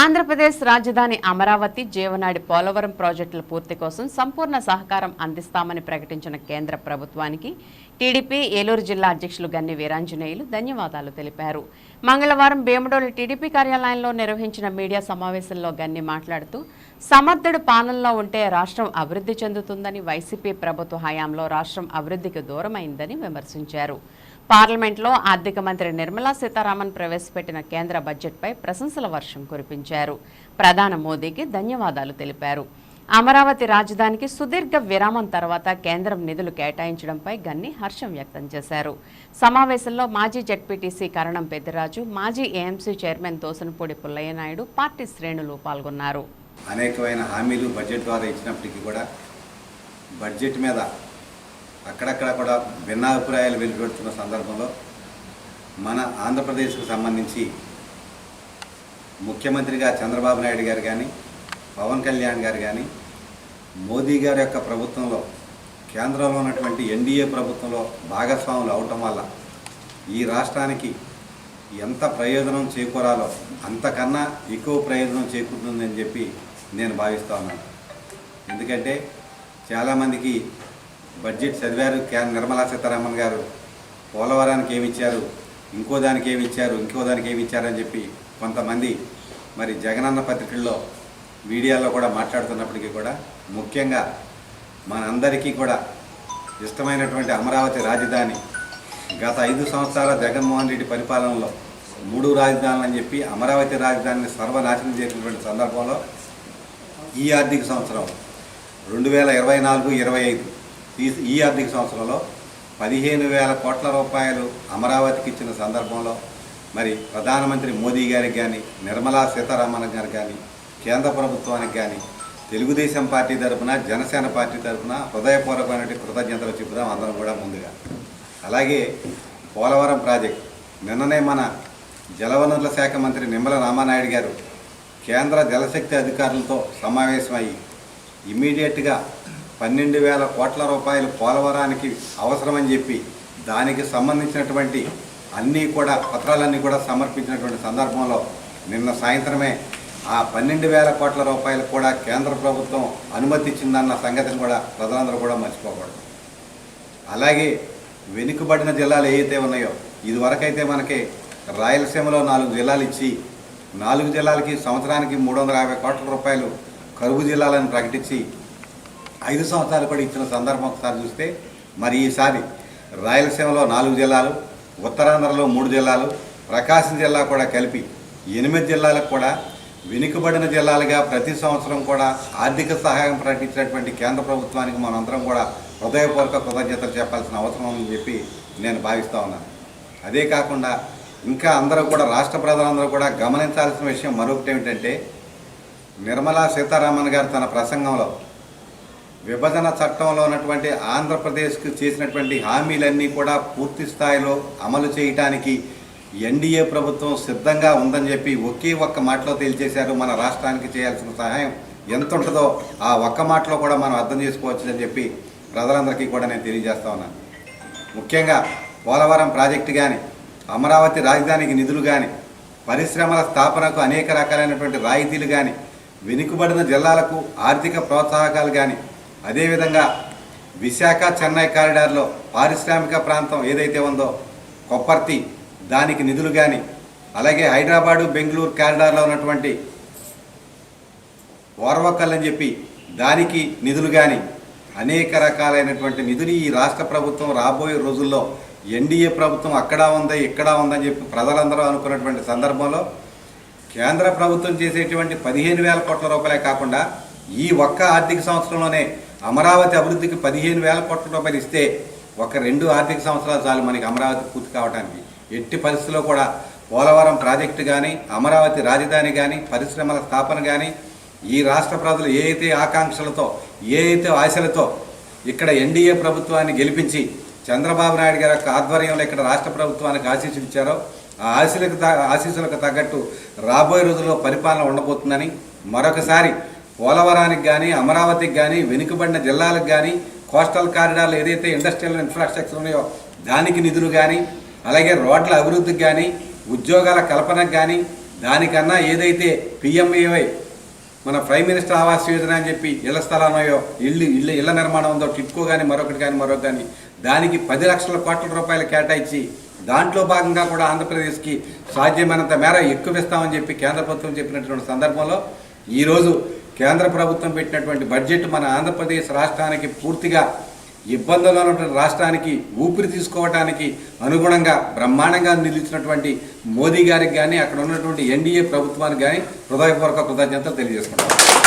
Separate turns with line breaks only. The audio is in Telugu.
ఆంధ్రప్రదేశ్ రాజధాని అమరావతి జీవనాడి పోలవరం ప్రాజెక్టుల పూర్తి కోసం సంపూర్ణ సహకారం అందిస్తామని ప్రకటించిన కేంద్ర ప్రభుత్వానికి టీడీపీ ఏలూరు జిల్లా అధ్యక్షులు గన్ని వీరాంజనేయులు ధన్యవాదాలు తెలిపారు. మంగళవారం భీమడోలు టీడీపీ కార్యాలయంలో నిర్వహించిన మీడియా సమావేశంలో గన్ని మాట్లాడుతూ సమర్థుడు పాలనలో ఉంటే రాష్ట్రం అభివృద్ధి చెందుతుందని వైసీపీ ప్రభుత్వ హయాంలో రాష్ట్రం అభివృద్ధికి దూరమైందని విమర్శించారు. పార్లమెంట్లో ఆర్థిక మంత్రి నిర్మలా సీతారామన్ ప్రవేశపెట్టిన కేంద్ర బడ్జెట్పై ప్రశంసల వర్షం కురిపించారు. ప్రధాని మోదీకి ధన్యవాదాలు తెలిపారు. అమరావతి రాజధానికి సుదీర్ఘ విరామం తర్వాత కేంద్రం నిధులు కేటాయించడంపై గన్ని హర్షం వ్యక్తం చేశారు. సమావేశంలో మాజీ జడ్పీటీసీ కరణం పెద్దిరాజు మాజీ AMC chairman Tosanapudi Pullaiah Naidu party శ్రేణులు పాల్గొన్నారు.
అనేకమైన హామీలు బడ్జెట్ ద్వారా ఇచ్చినప్పటికీ కూడా బడ్జెట్ మీద అక్కడక్కడ కూడా భిన్నాభిప్రాయాలు వెలువడుతున్న సందర్భంలో మన ఆంధ్రప్రదేశ్కు సంబంధించి ముఖ్యమంత్రిగా చంద్రబాబు నాయుడు గారు కానీ పవన్ కళ్యాణ్ గారు కానీ మోదీ గారి యొక్క ప్రభుత్వంలో కేంద్రంలో ఉన్నటువంటి ఎన్డీఏ ప్రభుత్వంలో భాగస్వాములు అవటం వల్ల ఈ రాష్ట్రానికి ఎంత ప్రయోజనం చేకూరాలో అంతకన్నా ఎక్కువ ప్రయోజనం చేకూరుతుందని చెప్పి నేను భావిస్తూ ఉన్నాను. ఎందుకంటే చాలామందికి బడ్జెట్ చదివారు నిర్మలా సీతారామన్ గారు. పోలవరానికి ఏమి ఇచ్చారు? ఇంకో దానికి ఏమి ఇచ్చారు? ఇంకో దానికి ఏమి ఇచ్చారని చెప్పి కొంతమంది మరి జగనన్న పత్రికల్లో మీడియాలో కూడా మాట్లాడుతున్నప్పటికీ కూడా ముఖ్యంగా మనందరికీ కూడా ఇష్టమైనటువంటి అమరావతి రాజధాని గత ఐదు సంవత్సరాల జగన్మోహన్ రెడ్డి పరిపాలనలో మూడు రాజధానులు అని చెప్పి అమరావతి రాజధానిని సర్వనాశనం చేసినటువంటి సందర్భంలో ఈ ఆర్థిక సంవత్సరం రెండు వేల ఇరవై నాలుగు ఇరవై ఐదు ఈ ఈ ఆర్థిక సంవత్సరంలో పదిహేను వేల కోట్ల రూపాయలు అమరావతికి ఇచ్చిన సందర్భంలో మరి ప్రధానమంత్రి మోదీ గారికి కానీ నిర్మలా సీతారామన్ గారికి కానీ కేంద్ర ప్రభుత్వానికి కానీ తెలుగుదేశం పార్టీ తరఫున జనసేన పార్టీ తరఫున హృదయపూర్వకమైనటువంటి కృతజ్ఞతలు చెబుదాం అందరం కూడా ముందుగా. అలాగే పోలవరం ప్రాజెక్ట్. నిన్ననే మన జలవనరుల శాఖ మంత్రి నిమ్మల రామానాయుడు గారు కేంద్ర జలశక్తి అధికారులతో సమావేశమయ్యి ఇమీడియట్గా పన్నెండు వేల కోట్ల రూపాయలు పోలవరానికి అవసరమని చెప్పి దానికి సంబంధించినటువంటి అన్నీ కూడా పత్రాలన్నీ కూడా సమర్పించినటువంటి సందర్భంలో నిన్న సాయంత్రమే ఆ పన్నెండు వేల కోట్ల రూపాయలు కూడా కేంద్ర ప్రభుత్వం అనుమతి ఇచ్చిందన్న సంగతిని కూడా ప్రజలందరూ కూడా మర్చిపోకూడదు. అలాగే వెనుకబడిన జిల్లాలు ఏవైతే ఉన్నాయో ఇదివరకైతే మనకి రాయలసీమలో నాలుగు జిల్లాలు ఇచ్చి నాలుగు జిల్లాలకి సంవత్సరానికి మూడు వందల యాభై కోట్ల రూపాయలు కరువు జిల్లాలను ప్రకటించి ఐదు సంవత్సరాలు కూడా ఇచ్చిన సందర్భం ఒకసారి చూస్తే మరి ఈసారి రాయలసీమలో నాలుగు జిల్లాలు ఉత్తరాంధ్రలో మూడు జిల్లాలు ప్రకాశం జిల్లా కూడా కలిపి ఎనిమిది జిల్లాలకు కూడా వెనుకబడిన జిల్లాలుగా ప్రతి సంవత్సరం కూడా ఆర్థిక సహాయం ప్రకటించినటువంటి కేంద్ర ప్రభుత్వానికి మనందరం కూడా హృదయపూర్వక కృతజ్ఞతలు చెప్పాల్సిన అవసరం ఉందని చెప్పి నేను భావిస్తూ ఉన్నాను. అదే కాకుండా ఇంకా అందరూ కూడా రాష్ట్ర ప్రజలందరూ కూడా గమనించాల్సిన విషయం మరొకటి ఏమిటంటే నిర్మలా సీతారామన్ గారు తన ప్రసంగంలో విభజన చట్టంలో ఉన్నటువంటి ఆంధ్రప్రదేశ్కు చేసినటువంటి హామీలన్నీ కూడా పూర్తి స్థాయిలో అమలు చేయటానికి ఎన్డీఏ ప్రభుత్వం సిద్ధంగా ఉందని చెప్పి ఒకే ఒక్క మాటలో తేల్చేశారు మన రాష్ట్రానికి చేయాల్సిన సహాయం ఎంత ఉంటుందో ఆ ఒక్క మాటలో కూడా మనం అర్థం చేసుకోవచ్చని చెప్పి ప్రజలందరికీ కూడా నేను తెలియజేస్తా ఉన్నాను. ముఖ్యంగా పోలవరం ప్రాజెక్టు కానీ అమరావతి రాజధానికి నిధులు కానీ పరిశ్రమల స్థాపనకు అనేక రకాలైనటువంటి రాయితీలు కానీ వెనుకబడిన జిల్లాలకు ఆర్థిక ప్రోత్సాహకాలు కానీ అదేవిధంగా విశాఖ చెన్నై కారిడార్లో పారిశ్రామిక ప్రాంతం ఏదైతే ఉందో కొప్పర్తి దానికి నిధులు కానీ అలాగే హైదరాబాదు బెంగళూరు కారిడార్లో ఉన్నటువంటి ఓర్వకల్ అని చెప్పి దానికి నిధులు కానీ అనేక రకాలైనటువంటి నిధులు ఈ రాష్ట్ర ప్రభుత్వం రాబోయే రోజుల్లో ఎన్డీఏ ప్రభుత్వం అక్కడ ఉంది ఇక్కడ ఉందని చెప్పి ప్రజలందరూ అనుకున్నటువంటి సందర్భంలో కేంద్ర ప్రభుత్వం చేసేటువంటి పదిహేను వేల కోట్ల రూపాయలే కాకుండా ఈ ఒక్క ఆర్థిక సంవత్సరంలోనే అమరావతి అభివృద్ధికి పదిహేను వేల కోట్ల రూపాయలు ఇస్తే ఒక రెండు ఆర్థిక సంవత్సరాలు చాలు మనకి అమరావతి పూర్తి కావడానికి ఎట్టి పరిస్థితుల్లో కూడా పోలవరం ప్రాజెక్టు కానీ అమరావతి రాజధాని కానీ పరిశ్రమల స్థాపన కానీ ఈ రాష్ట్ర ప్రజలు ఏ అయితే ఆకాంక్షలతో ఏ అయితే ఆశలతో ఇక్కడ ఎన్డీఏ ప్రభుత్వాన్ని గెలిపించి చంద్రబాబు నాయుడు గారి యొక్క ఆధ్వర్యంలో ఇక్కడ రాష్ట్ర ప్రభుత్వానికి ఆశీస్సులు ఇచ్చారో ఆ ఆశలకు త- ఆశీస్సులకు తగ్గట్టు రాబోయే రోజుల్లో పరిపాలన ఉండబోతుందని మరొకసారి పోలవరానికి కానీ అమరావతికి కానీ వెనుకబడిన జిల్లాలకు కానీ కోస్టల్ కారిడార్లు ఏదైతే ఇండస్ట్రియల్ ఇన్ఫ్రాస్ట్రక్చర్ ఉన్నాయో దానికి నిధులు కానీ అలాగే రోడ్ల అభివృద్ధికి కానీ ఉద్యోగాల కల్పనకు కానీ దానికన్నా ఏదైతే పిఎంఏవై మన ప్రైమ్ మినిస్టర్ ఆవాస్ యోజన అని చెప్పి ఇళ్ళ స్థలాలయో ఇల్లు ఇల్లు ఇళ్ళ నిర్మాణం ఉందో టిట్కో కానీ మరొకటి కానీ మరొకటి కానీ దానికి పది లక్షల కోట్ల రూపాయలు కేటాయించి దాంట్లో భాగంగా కూడా ఆంధ్రప్రదేశ్కి సాధ్యమైనంత మేర ఎక్కువ ఇస్తామని చెప్పి కేంద్ర ప్రభుత్వం చెప్పినటువంటి సందర్భంలో ఈరోజు కేంద్ర ప్రభుత్వం పెట్టినటువంటి బడ్జెట్ మన ఆంధ్రప్రదేశ్ రాష్ట్రానికి పూర్తిగా ఇబ్బందుల్లో ఉన్నటువంటి రాష్ట్రానికి ఊపిరి తీసుకోవడానికి అనుగుణంగా బ్రహ్మాండంగా నిలిచినటువంటి మోదీ గారికి కానీ అక్కడ ఉన్నటువంటి ఎన్డీఏ ప్రభుత్వానికి కానీ హృదయపూర్వక కృతజ్ఞతలు తెలియజేసుకుంటాం